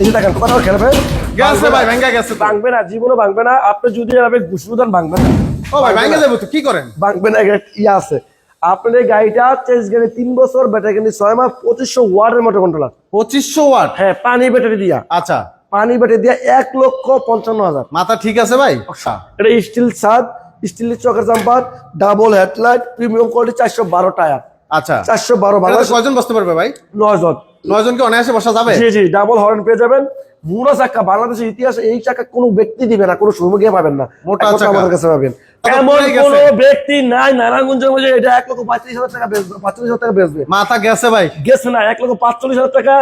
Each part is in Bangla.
এই যে দেখেন কথা খেলবে? গেছে ভাই ভেঙ্গা গেছে ভাঙবে না জীবনও ভাঙবে না। আপনি যদি এভাবে ঘুষরুদান ভাঙবে না। ও ভাই ভেঙ্গা যাবে তো কি করেন? ভাঙবে না একটা ইয়ে আছে। আপনার এই গাড়িটা চেঞ্জ গাড়ি তিন বছর ব্যাটারি গাড়ি ছয় মাস পঁচিশশো ওয়ার্ডের মোটর কন্ট্রোলার পঁচিশশো ওয়াট? হ্যাঁ পানি ব্যাটারি দিয়া। আচ্ছা। পানি ব্যাটারি দিয়া এক লক্ষ পঞ্চান্ন হাজার। মাথা ঠিক আছে ভাই? আচ্ছা। এটা স্টিল ছাদ স্টিলের চকের jumper double headlight premium quality চারশো বারো টায়ার। আচ্ছা। চারশো বারো বাংলাদেশ কয়জন বসতে পারবে ভাই? নয় জন নয় জনকে অনায়াসে বসা যাবে? জি জি ডাবল হর্ন পেয়ে যাবেন। চাক্কা বাংলাদেশের ইতিহাসে এই চাকা কোনো ব্যক্তি দিবে না কোনো গিয়ে পাবেন না। মোটা চাকা। আমাদের কাছে পাবেন। এমন পড়েই ব্যক্তি নাই নারায়ণগঞ্জের মধ্যে এটা এক লক্ষ পঁয়ত্রিশ হাজার টাকা বেচবে পঁয়ত্রিশ হাজার টাকা বেচবে। মাথা গেছে ভাই। গেছে না এক লক্ষ পাঁচচল্লিশ হাজার টাকা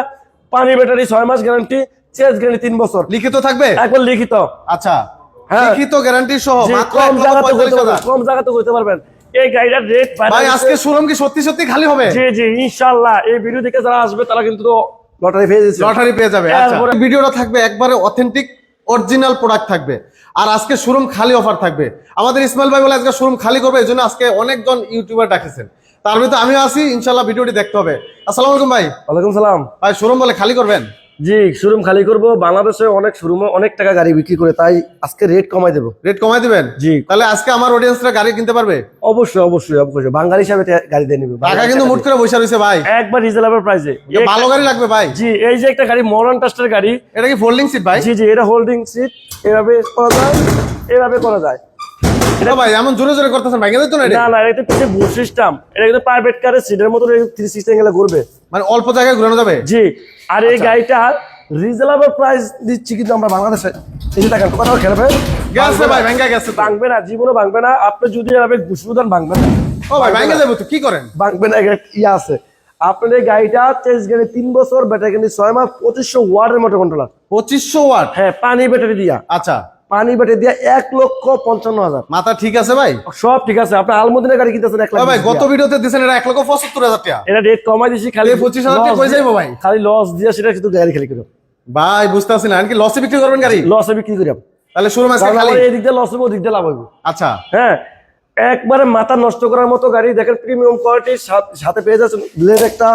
পানি ব্যাটারি ছয় মাস গ্যারান্টি গ্যারান্টি তিন বছর। লিখিত থাকবে? একবার লিখিত। আচ্ছা হ্যাঁ। লিখিত গ্যারান্টি সহ কম জায়গাতে কম জায়গাতে করতে পারবেন। এই গাড়িটার রেট ভাই আজকে শোরুম কি সত্যি সত্যি খালি হবে? জি জি ইনশাল্লাহ এই ভিডিও দেখে যারা আসবে তারা কিন্তু লটারি পেয়ে যাচ্ছে। লটারি পেয়ে যাবে আচ্ছা। ভিডিওটা থাকবে একবারে অথেন্টিক অরিজিনাল প্রোডাক্ট থাকবে। আর আজকে শোরুম খালি অফার থাকবে। আমাদের ইসমাইল ভাই বলে আজকে শোরুম খালি করবে এই জন্য আজকে অনেকজন ইউটিউবার ডাকেছেন। তার ভিতরে আমিও আছি ইনশাল্লাহ ভিডিওটি দেখতে হবে। আসসালামু আলাইকুম ভাই। ওয়ালাইকুম সালাম। ভাই শোরুম বলে খালি করবেন? জি শোরুম খালি করব। বাংলাদেশে অনেক শোরুম অনেক টাকা গাড়ি বিক্রি করে তাই আজকে রেট কমাই দেবো। রেট কমাই দিবেন? জি। তাহলে আজকে আমার অডিয়েন্সরা গাড়ি কিনতে পারবে? অবশ্যই অবশ্যই অবশ্যই। বাঙালি হিসাবে গাড়ি দিয়ে নিবে। টাকা কিন্তু মুট করে বসে রয়েছে ভাই। একবার রিজনেবল প্রাইসে ভালো গাড়ি লাগবে ভাই। জি এই যে একটা গাড়ি মডার্ন টাস্টের গাড়ি। এটা কি ফোল্ডিং সিট ভাই? জি জি এটা হোল্ডিং সিট এভাবে করা যায় এভাবে করা যায়। এটা ভাই এমন জোরে জোরে করতেছেন ভাই কিন্তু না না না এটা পিছিয়ে বুট সিস্টেম এটা কিন্তু প্রাইভেট কারের সিটের মতো থ্রি সিক্সটি ঘুরবে। মানে অল্প জায়গায় ঘুরানো যাবে? জি আর এই আচ্ছা। গাড়িটা রিজনেবল প্রাইস দিচ্ছি কিন্তু আমরা বাংলাদেশে। এই যে দেখেন কথা খেলবে গেছে ভাই ভেঙ্গা গেছে ভাঙবে না জীবনও ভাঙবে না। আপনি যদি এভাবে ঘুষরুদান ভাঙবে না। ও ভাই যাবে তো কি করেন? ভাঙবে না ইয়ে আছে। আপনার এই গাড়িটা গাড়ি তিন বছর ব্যাটারি গাড়ি ছয় মাস পঁচিশশো ওয়ার্ডের মোটর কন্ট্রোলার পঁচিশশো ওয়াট? হ্যাঁ পানি ব্যাটারি দিয়া। আচ্ছা। পানি বেটে দিয়ে এক লক্ষ পঞ্চান্ন হাজার। মাথা ঠিক আছে ভাই? সব ঠিক আছে আপনি আলমদিনের গাড়ি কিনতেছেন এক লাখ ভাই গত। ভিডিওতে দিছেন এটা এক লক্ষ পঁচাত্তর হাজার টাকা। এটা রেট কমাই দিছি খালি পঁচিশ হাজার টাকা কই যাইবো ভাই? খালি লস দিয়ে সেটা কিন্তু গাড়ি খালি করো। ভাই বুঝতে পারছি না কি লসে বিক্রি করবেন গাড়ি? লসে বিক্রি করি। তাহলে শুরু মাসে খালি? এদিক দিয়ে লস হবে ওদিক দিয়ে লাভ হবে। আচ্ছা। হ্যাঁ একবারে মাথা নষ্ট করার মতো গাড়ি দেখেন প্রিমিয়াম কোয়ালিটির সাথে পেয়ে যাচ্ছেন ব্লেড একটা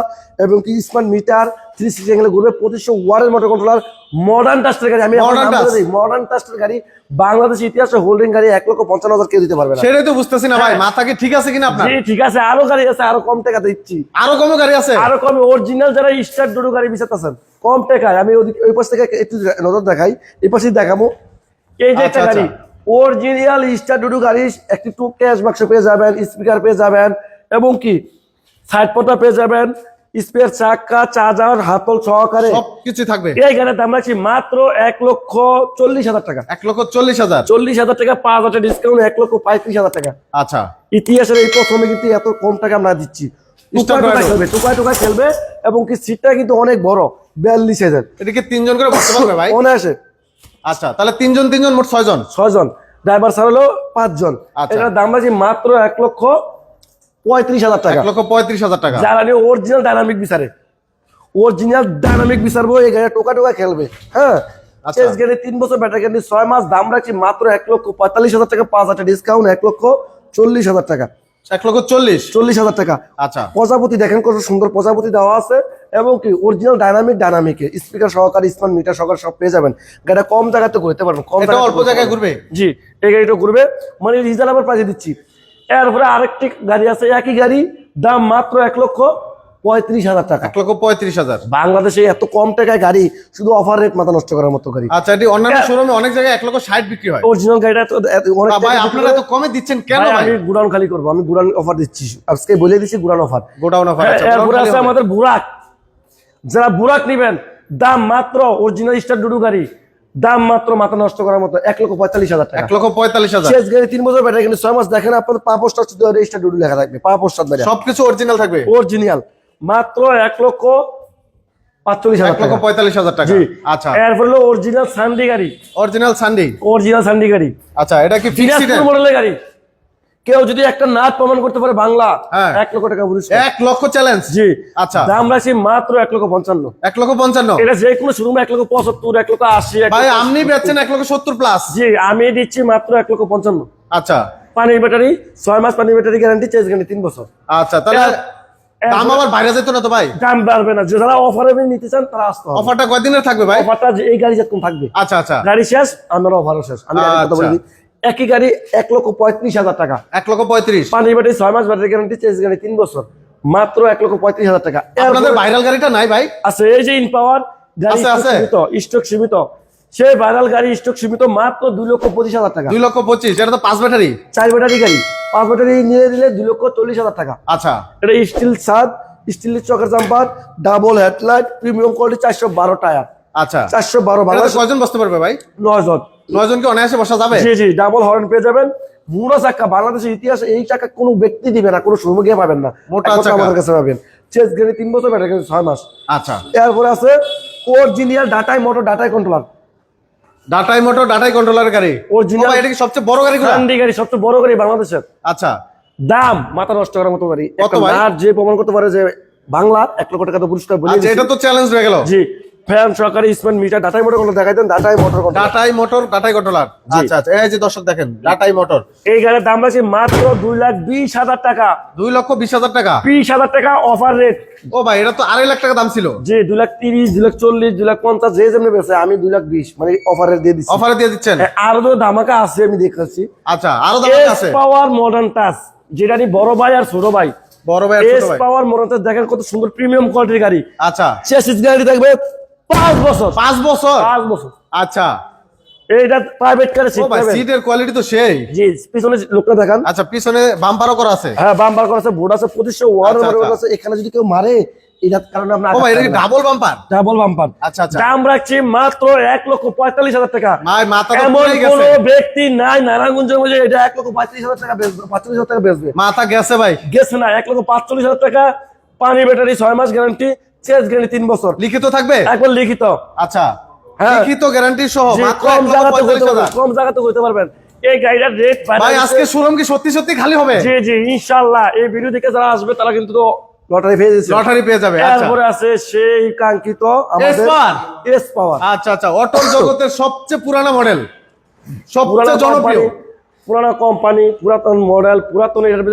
এবং কি স্মার্ট মিটার থ্রি সিক্সটি এগুলো ঘুরবে পঁচিশশো ওয়ারের মোটর কন্ট্রোলার মডার্ন টাস্টের গাড়ি। আমি মডার্ন টাস্টের গাড়ি বাংলাদেশের ইতিহাসে হোল্ডিং গাড়ি এক লক্ষ পঞ্চান্ন হাজার কেউ দিতে পারবে না। সেটাই তো বুঝতেছি না ভাই মাথা কি ঠিক আছে কিনা আপনার? জি ঠিক আছে আরও গাড়ি আছে আরও কম টাকা দিচ্ছি। আরও কম গাড়ি আছে? আরও কম অরিজিনাল যারা স্টার ডুডু গাড়ি বিচারতেছেন কম টাকায়। আমি ওই পাশ থেকে একটু নজর দেখাই এই পাশে দেখাবো। এই যে একটা আচ্ছা, গাড়ি অরিজিনাল স্টার ডুডু গাড়ি একটি টু ক্যাশ বাক্স পেয়ে যাবেন স্পিকার পেয়ে যাবেন এবং কি সাইড পটা পেয়ে যাবেন স্পেয়ার চাকা চার্জার হাতল সহকারে। সব কিছু থাকবে। এই গাড়ির দাম রাখছি মাত্র এক লক্ষ চল্লিশ হাজার টাকা। এক লক্ষ চল্লিশ হাজার। চল্লিশ হাজার টাকা পাঁচ হাজার ডিসকাউন্ট এক লক্ষ পঁয়ত্রিশ হাজার টাকা। আচ্ছা। ইতিহাসের এই প্রথমে কিন্তু এত কম টাকা আমরা দিচ্ছি। টুকা Star খেলবে টুকা টুকা খেলবে এবং কি সিটটা কিন্তু অনেক বড় বিয়াল্লিশ হাজার। এটা কি তিনজন করে বসতে পারবে ভাই? অনায়াসে। আচ্ছা তাহলে তিনজন তিনজন মোট ছয়জন? ছয়জন। ড্রাইভার ছাড়া হলো পাঁচজন। আচ্ছা। এটার দাম রাখছি মাত্র এক লক্ষ পঁয়ত্রিশ হাজার টাকা। এক লক্ষ পঁয়ত্রিশ হাজার টাকা। যারা অরিজিনাল ডাইনামিক বিচারে। অরিজিনাল ডাইনামিক বিচারবো এই গাড়ি টোকা টোকা খেলবে। হ্যাঁ? আচ্ছা। গাড়ি তিন বছর ব্যাটারি গাড়ি ছয় মাস দাম রাখছি মাত্র এক লক্ষ পঁয়তাল্লিশ হাজার টাকা পাঁচ হাজার ডিসকাউন্ট এক লক্ষ চল্লিশ হাজার টাকা। এক লক্ষ চল্লিশ? চল্লিশ হাজার টাকা। আচ্ছা। প্রজাপতি দেখেন কত সুন্দর প্রজাপতি দেওয়া আছে। এবং কি অরিজিনাল ডাইনামিক ডাইনামিকে স্পিকার সহকারে স্মার্ট মিটার সহকারে সব পেয়ে যাবেন। গাড়িটা কম জায়গাতে করতে পারবেন কম এটা অল্প জায়গায় ঘুরবে? জি এই গাড়িটা ঘুরবে। মানে রিজনেবল প্রাইসে দিচ্ছি। এরপরে আরেকটি গাড়ি আছে একই গাড়ি দাম মাত্র এক লক্ষ পঁয়ত্রিশ হাজার টাকা। এক লক্ষ পঁয়ত্রিশ হাজার। বাংলাদেশে এত কম টাকায় গাড়ি শুধু অফার রেট মাথা নষ্ট করার মতো গাড়ি। আচ্ছা এটি অন্যান্য শোরুমে অনেক জায়গায় এক লক্ষ ষাট বিক্রি হয়। অরিজিনাল গাড়িটা তো অনেক ভাই আপনারা কমে দিচ্ছেন কেন আমি গুড়ান খালি করব আমি অফার দিচ্ছি। আজকে বলে দিচ্ছি গুড়ান অফার গোডাউন অফার আছে এরপরে আছে আমাদের বুরাক। যারা বুরাক নিবেন দাম মাত্র অরিজিনাল স্টার ডুডু গাড়ি দাম মাত্র মাথা নষ্ট করার মতো এক লক্ষ পঁয়তাল্লিশ হাজার টাকা। এক লক্ষ পঁয়তাল্লিশ হাজার। শেষ গাড়ি তিন বছর ব্যাটারি কিন্তু ছয় মাস দেখেন আপনার পা পোস্টার স্টার ডুডু লেখা থাকবে পা পোস্টার সবকিছু অরিজিনাল থাকবে? অরিজিনাল মাত্র এক লক্ষ পাঁচচল্লিশ হাজার লক্ষ পঁয়তাল্লিশ হাজার টাকা। আচ্ছা। হলো অরিজিনাল সান্ডি গাড়ি। অরিজিনাল সানডে অরিজিনাল সান্ডি গাড়ি। আচ্ছা এটা কি ফিক্সড মডেলের গাড়ি। কেউ যদি একটা নাচ প্রমাণ করতে পারে বাংলা হ্যাঁ। এক লক্ষ টাকা পুরস্কার। এক লক্ষ চ্যালেঞ্জ জি। আচ্ছা। দাম রাখছি মাত্র এক লক্ষ পঞ্চান্ন। এক লক্ষ পঞ্চান্ন? এটা যে কোনো শোরুমে এক লক্ষ পঁচাত্তর এক লক্ষ আশি ভাই আপনি বেচছেন এক লক্ষ সত্তর প্লাস জি আমি দিচ্ছি মাত্র এক লক্ষ পঞ্চান্ন। আচ্ছা। পানির ব্যাটারি ছয় মাস পানির ব্যাটারি গ্যারান্টি চেঞ্জ গ্যারান্টি তিন বছর। আচ্ছা তাহলে দাম আবার বাইরে যেত না তো ভাই? দাম বাড়বে না। যারা অফারে নিতে চান তারা আসতে হবে। অফারটা কয়দিনের থাকবে ভাই? অফারটা এই গাড়ি যেরকম থাকবে। আচ্ছা আচ্ছা। গাড়ি শেষ আমার অফারও শেষ। আমি কথা আচ্ছা। বলি একই গাড়ি এক লক্ষ পঁয়ত্রিশ হাজার টাকা। এক লক্ষ পঁয়ত্রিশ। পানি ব্যাটারি ছয় মাস ব্যাটারি গ্যারান্টি চেঞ্জ গাড়ি তিন বছর। মাত্র এক লক্ষ পঁয়ত্রিশ হাজার টাকা। আপনাদের ভাইরাল গাড়িটা নাই ভাই? আছে এই যে ইনপাওয়ার গাড়ি। সীমিত স্টক সীমিত। সেই ভাইরাল গাড়ি স্টক সীমিত মাত্র দুই লক্ষ পঁচিশ হাজার টাকা। দুই লক্ষ পঁচিশ এটা তো পাঁচ ব্যাটারি। চার ব্যাটারি গাড়ি। পাঁচ ব্যাটারি নিয়ে দিলে দুই লক্ষ চল্লিশ হাজার টাকা। আচ্ছা। এটা স্টিল ছাদ স্টিলের চকের jumper double headlight premium quality চারশো বারো টায়ার। আচ্ছা। চারশো বারো বাংলাদেশ কয়জন বসতে পারবে ভাই? নয় জন নয় জনকে অনায়াসে বসা যাবে? জি জি ডাবল হর্ন পেয়ে যাবেন। চাক্কা বাংলাদেশের ইতিহাসে এই টাকা কোনো ব্যক্তি দিবে না কোনো গিয়ে পাবেন না। মোটা চাকা। আমাদের কাছে পাবেন। চেস গাড়ি তিন বছর ব্যাটারি ছয় মাস। আচ্ছা। এরপরে আছে অরিজিনাল ডাটাই মোটর ডাটাই কন্ট্রোলার ডাটাই মোটর ডাটাই কন্ট্রোলার গাড়ি। ভাই, এটা কি সবচেয়ে বড় গাড়ি গাড়ি সবচেয়ে বড় গাড়ি বাংলাদেশের। আচ্ছা। দাম মাথা নষ্ট করার মতো গাড়ি। কত একটা ভাই? নাট যে প্রমাণ করতে পারে যে বাংলা এক লক্ষ টাকা তো পুরস্কার বলে আচ্ছা এটা তো চ্যালেঞ্জ হয়ে গেল। জি। ফ্যান সহকারী স্মার্ট মিটার ডাটাই মোটর কোনো দেখাই দেন ডাটাই মোটর ডাটাই মোটর ডাটাই কন্ট্রোলার। আচ্ছা আচ্ছা। এই যে দর্শক দেখেন ডাটাই মোটর। এই গাড়ির দাম আছে মাত্র দুই লাখ বিশ হাজার টাকা। দুই লক্ষ বিশ হাজার টাকা? বিশ হাজার টাকা অফার রেট ও ভাই এটা তো আড়াই লাখ টাকা দাম ছিল। যে দুই লাখ তিরিশ দুই লাখ চল্লিশ দুই লাখ পঞ্চাশ যে যেমনি বেছে আমি দুই লাখ বিশ মানে অফারে দিয়ে দিচ্ছি। অফারে দিয়ে দিচ্ছেন? হ্যাঁ, আরও তো ধামাকা আছে আমি দেখাচ্ছি আচ্ছা আরও দাম আছে? পাওয়ার মডার্ন টাচ যেটা নিয়ে বড় ভাই আর ছোট ভাই? বড় ভাই আর ছোট এস পাওয়ার মডার্ন টাচ দেখেন কত সুন্দর প্রিমিয়াম কোয়ালিটির গাড়ি। আচ্ছা। চেসিস গাড়ি থাকবে পাঁচ বছর। পাঁচ বছর? পাঁচ বছর। আচ্ছা। এইটা প্রাইভেট কারে সিট সিটের কোয়ালিটি তো সেই। জি পিছনে লোকটা দেখান। আচ্ছা পিছনে বাম্পারও করা আছে? হ্যাঁ বাম্পার করা আছে বোর্ড আছে পঁচিশশো ওয়ার্ড আচ্ছা, আচ্ছা। আছে। এখানে যদি কেউ মারে এটার কারণে আমরা ও ভাই এটা কি ডাবল বাম্পার ডাবল বাম্পার আচ্ছা আচ্ছা। দাম রাখছি মাত্র এক লক্ষ পঁয়তাল্লিশ হাজার টাকা। ভাই মাথা তো এমন পুড়েই কোন ব্যক্তি নাই নারায়ণগঞ্জের মধ্যে এটা এক লক্ষ পঁয়ত্রিশ হাজার টাকা বেচবে পঁয়তাল্লিশ হাজার টাকা বেচবে। মাথা গেছে ভাই। গেছে না এক লক্ষ পাঁচচল্লিশ হাজার টাকা। পানি ব্যাটারি ছয় মাস গ্যারান্টি চেঞ্জ গ্যারান্টি তিন বছর। লিখিত থাকবে? একবার লিখিত। আচ্ছা। হ্যাঁ। লিখিত গ্যারান্টি সহ কম কম করতে পারবেন। এই গাড়িটার রেট ভাই আজকে শোরুম কি সত্যি সত্যি খালি হবে? জি জি ইনশাল্লাহ। এই ভিডিও দেখে যারা আসবে তারা কিন্তু লটারি পেয়ে যাচ্ছে। লটারি পেয়ে যাবে আচ্ছা। আছে সেই কাঙ্ক্ষিত আমাদের এস পাওয়ার আচ্ছা আচ্ছা অটোর জগতের সবচেয়ে পুরানো মডেল সবচেয়ে জনপ্রিয়। পুরানো কোম্পানি পুরাতন মডেল পুরাতন এটার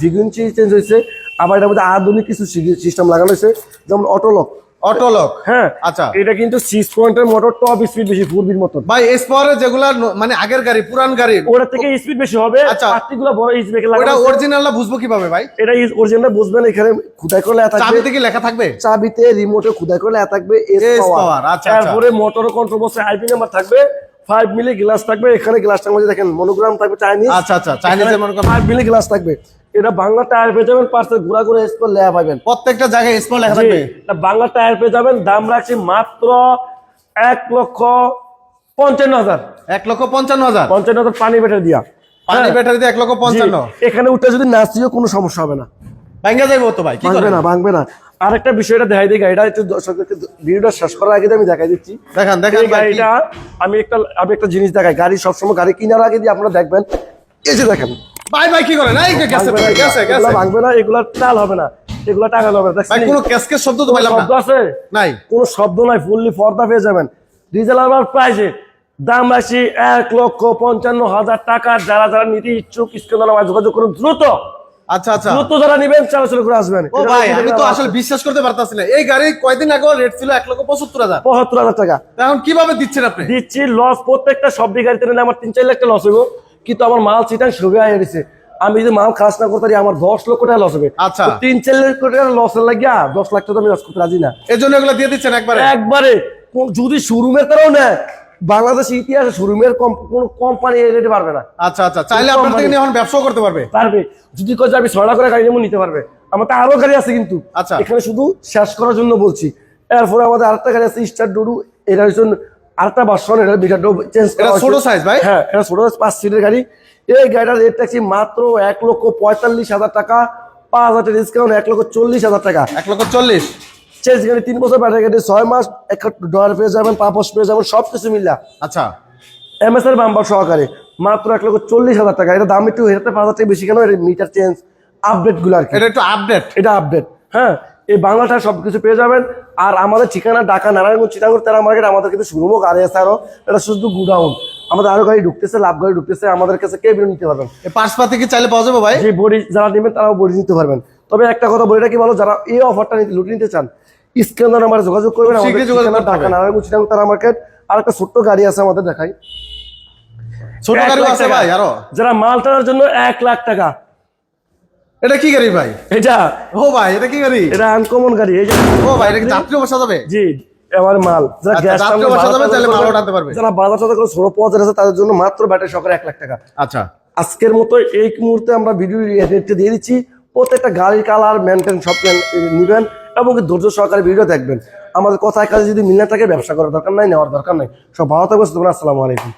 ভিগুইনচি চেঞ্জ হয়েছে। আবার এটার মধ্যে আধুনিক কিছু সিস্টেম লাগানো হয়েছে যেমন অটোলক অটোলক হ্যাঁ আচ্ছা। এটা কিন্তু সিক্স পয়েন্টের মোটর টপ স্পিড বেশি ফুরবির মতো ভাই এসপাওয়ারের যেগুলা মানে আগের গাড়ি পুরান গাড়ি ওটা থেকে স্পিড বেশি হবে আচ্ছা। পার্টিগুলো বড় স্পিড ওটা অরিজিনাল না বুঝব কীভাবে ভাই? এটা অরিজিনাল বুঝবেন এখানে খুদাই করলে থাকবে। চাবিতে কি লেখা থাকবে? চাবিতে রিমোটে খুদাই করলে থাকবে এস পাওয়ার আচ্ছা। তারপরে মোটর কন্ট্রোল বক্সে আইপি নাম্বার থাকবে ফাইভ মিলি গ্লাস থাকবে এখানে গ্লাসটার মধ্যে দেখেন মনোগ্রাম থাকবে চাইনিজ আচ্ছা আচ্ছা ফাইভ মিলি গ্লাস থাকবে। এটা বাংলা টায়ার পেয়ে যাবেন পার্সেল ঘুরা ঘুরে স্কোর লেয়া পাবেন। প্রত্যেকটা জায়গায় স্পল লেখা থাকবে? এটা বাংলা টায়ার পেয়ে যাবেন দাম রাখছি মাত্র এক লক্ষ পঞ্চান্ন হাজার। এক লক্ষ পঞ্চান্ন হাজার? পঞ্চান্ন হাজার পানি ব্যাটারি দিয়া। পানি ব্যাটারি দিয়ে এক লক্ষ পঞ্চান্ন। এখানে উঠে যদি নাচিও কোনো সমস্যা হবে না। ভাঙ্গা যাইবো তো ভাই কি ভাঙবে না ভাঙবে না। আরেকটা বিষয়টা দেখাই দিই গাড়িটা একটু দর্শকদেরকে ভিডিওটা শেষ করার আগে দিয়ে আমি দেখাই দিচ্ছি। দেখান দেখেন গাড়িটা আমি একটা আমি একটা জিনিস দেখাই। গাড়ি সবসময় গাড়ি কেনার আগে দিয়ে আপনারা দেখবেন। এই যে দেখেন ভাই ভাই কি করেন? এই গেছে গেছে গেছে ভাঙবে না এগুলা টাল হবে না এগুলা টাকা হবে ভাই? কোনো শব্দ তো পাইলাম না। শব্দ আছে? নাই। কোনো শব্দ নাই ফুললি পর্দা পেয়ে যাবেন। ডিজেল আবার প্রাইসে দাম রাশি এক লক্ষ পঞ্চান্ন হাজার টাকা। যারা যারা নিতে ইচ্ছুক স্ক্রিন যোগাযোগ করুন দ্রুত। আচ্ছা আচ্ছা। দ্রুত যারা নিবেন চলাচল করে আসবেন। ও ভাই আমি তো আসলে বিশ্বাস করতে পারতাছি না। এই গাড়ি কয়দিন আগে রেট ছিল এক লক্ষ পঁচাত্তর হাজার। পঁচাত্তর হাজার টাকা। এখন কীভাবে দিচ্ছেন আপনি? দিচ্ছি লস প্রত্যেকটা সবজি গাড়িতে নিলে আমার তিন চার লাখ টাকা লস হইব। কিন্তু আমার মাল চিটাং সবে আয় গেছে। আমি যদি মাল খাস না করতে পারি আমার দশ লক্ষ টাকা লস হবে। আচ্ছা। তিন চার লক্ষ টাকা লসের লাগিয়া দশ লাখ টাকা আমি লস করতে রাজি না। এই জন্য এগুলো দিয়ে দিচ্ছেন একবারে? একবারে। কোন- যদি শোরুমের তারাও নেয় বাংলাদেশ ইতিহাসে শোরুমের কোন কোম্পানি রেটে পারবে না। আচ্ছা আচ্ছা। চাইলে আপনার থেকে এখন ব্যবসা করতে পারবে। পারবে। যদি কয় আমি ছয়টা করে গাড়ি নেব নিতে পারবে। আমার তো আরও গাড়ি আছে কিন্তু। আচ্ছা। এখানে শুধু শেষ করার জন্য বলছি। এরপরে আমাদের আরেকটা গাড়ি আছে স্টার ডুডু এটা হচ্ছে আরেকটা বাসন এটা বিঘা চেঞ্জ এটা ছোট size ভাই? হ্যাঁ এটা ছোট size, পাঁচ সিটের গাড়ি। এই গাড়িটার রেট রাখছি মাত্র এক লক্ষ পঁয়তাল্লিশ হাজার টাকা পাঁচ হাজার ডিসকাউন্ট এক লক্ষ চল্লিশ হাজার টাকা। এক লক্ষ চল্লিশ? চেঞ্জ গাড়ি তিন বছর ব্যাটারি গাড়ি ছয় মাস একটা ডয়ার পেয়ে যাবেন পাপস পেয়ে যাবেন সব কিছু মিললা আচ্ছা। এমএস এর বাম্পার সহকারে মাত্র এক লক্ষ চল্লিশ হাজার টাকা। এটা দাম একটু হেরতে পাঁচ হাজার টাকা বেশি কেন? মিটার চেঞ্জ আপডেটগুলো আর কি। এটা একটু আপডেট এটা আপডেট হ্যাঁ। এই বাংলাটা সবকিছু পেয়ে যাবেন। আর আমাদের ঠিকানা ঢাকা নারায়ণগঞ্জ চিটাগর তেরা মার্কেট আমাদের কিন্তু শুরুমো গাড়ি আছে আরও এটা শুধু গুডাউন। আমাদের আরও গাড়ি ঢুকতেছে লাভ গাড়ি ঢুকতেছে আমাদের কাছে কে বেরো নিতে পারবেন? পার্স পাতি কি চাইলে পাওয়া যাবে ভাই? যে বডি যারা নেবেন তারাও বডি নিতে পারবেন। তবে একটা কথা বলে রাখি ভালো যারা এই অফারটা নিতে লুটে নিতে চান স্ক্যানার নাম্বারে যোগাযোগ করবেন। আমাদের ঢাকা নারায়ণগঞ্জ চিটাগং তারা মার্কেট। আর একটা ছোট্ট গাড়ি আছে আমাদের দেখাই। ছোট গাড়ি আছে ভাই আরও। যারা মাল টানার জন্য এক লাখ টাকা। এটা কি গাড়ি ভাই? এটা ও ভাই এটা কি গাড়ি? এটা আনকমন গাড়ি এই যে ও ভাই এটা কি যাত্রী বসা যাবে? জি আমার মাল। যারা আচ্ছা, গ্যাস যাত্রী বসা যাবে, তাহলে মালও পারবে। যারা বাজার পথ আছে তাদের জন্য মাত্র ব্যাটারি সহকারে লাখ টাকা। আচ্ছা। আজকের মতো এই মুহূর্তে আমরা ভিডিও রেটটা দিয়ে দিচ্ছি। প্রত্যেকটা গাড়ির কালার মেনটেন সব নেবেন এবং ধৈর্য সহকারে ভিডিও দেখবেন। আমাদের কথায় কাজে যদি মিল না থাকে ব্যবসা করার দরকার নাই নেওয়ার দরকার নাই। সব ভালো থাকবে আসসালামু আলাইকুম।